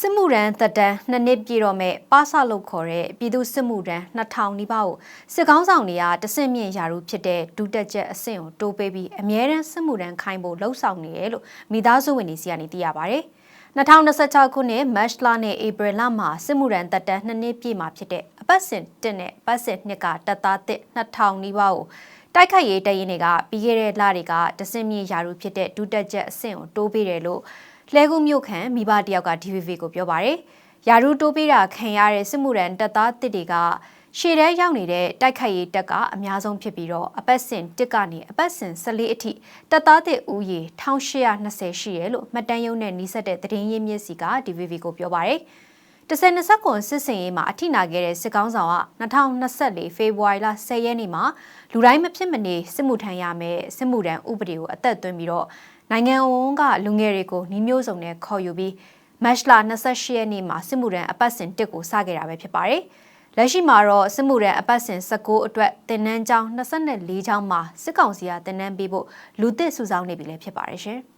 စစ်မှုရန်သက်တမ်းနှစ်နှစ်ပြည့်တော့မဲ့ပါဆလို့ခေါ်တဲ့ပြည်သူစစ်မှုရန်2000နီးပါးကိုစစ်ကောင်းဆောင်တွေကတဆင့်မြင့်ရာထူးဖြစ်တဲ့ဒုတက်ချက်အဆင့်ကိုတိုးပေးပြီးအမြဲတမ်းစစ်မှုရန်ခိုင်းဖို့လှုံ့ဆော်နေတယ်လို့မိသားစုဝင်တွေစီကနေသိရပါဗျ။2026ခုနှစ်မတ်လနဲ့ဧပြီလမှာစစ်မှုရန်သက်တမ်းနှစ်နှစ်ပြည့်မှာဖြစ်တဲ့အပတ်စဉ်1နဲ့ပတ်စဉ်2ကတပ်သားတစ်2000နီးပါးကိုတိုက်ခိုက်ရေးတရင်တွေကပြီးခဲ့တဲ့လတွေကတဆင့်မြင့်ရာထူးဖြစ်တဲ့ဒုတက်ချက်အဆင့်ကိုတိုးပေးတယ်လို့ လှဲကူးမြို့ခံမိဘတယောက်က DVV ကိုပြောပါတယ်။ယာရုတိုးပေးတာခံရတဲ့စစ်မှုရန်တပ်သားတစ်တွေကရှေ့ထဲရောက်နေတဲ့တိုက်ခိုက်ရေးတပ်ကအများဆုံးဖြစ်ပြီးတော့အပတ်စဉ်တစ်ကနေအပတ်စဉ်14အထိတပ်သားတစ်ဦးရေ1820ရှိရဲလို့မှတ်တမ်းရုံးနဲ့နှီးစပ်တဲ့သတင်းရင်းမြစ်စီက DVV ကိုပြောပါတယ်။ တဆယ်နှစ်ဆက်ကွန်စစ်စင်ရေးမှာအထိနာခဲ့တဲ့စစ်ကောင်းဆောင်က2024ဖေဖော်ဝါရီလ10ရက်နေ့မှာလူတိုင်းမဖြစ်မနေစစ်မှုထမ်းရမယ်စစ်မှုထမ်းဥပဒေကိုအသက်သွင်းပြီးတော့နိုင်ငံဝန်ကလူငယ်တွေကိုနှီးမျိုးစုံနဲ့ခေါ်ယူပြီးမတ်လ28ရက်နေ့မှာစစ်မှုထမ်းအပတ်စဉ်1ကိုစခဲ့တာပဲဖြစ်ပါတယ်။လက်ရှိမှာတော့စစ်မှုထမ်းအပတ်စဉ်19အတွက်တင်နန်းကျောင်း24ကျောင်းမှာစစ်ကောင်စီကတင်နန်းပေးဖို့လူသစ်စုဆောင်းနေပြီလည်းဖြစ်ပါတယ်ရှင်။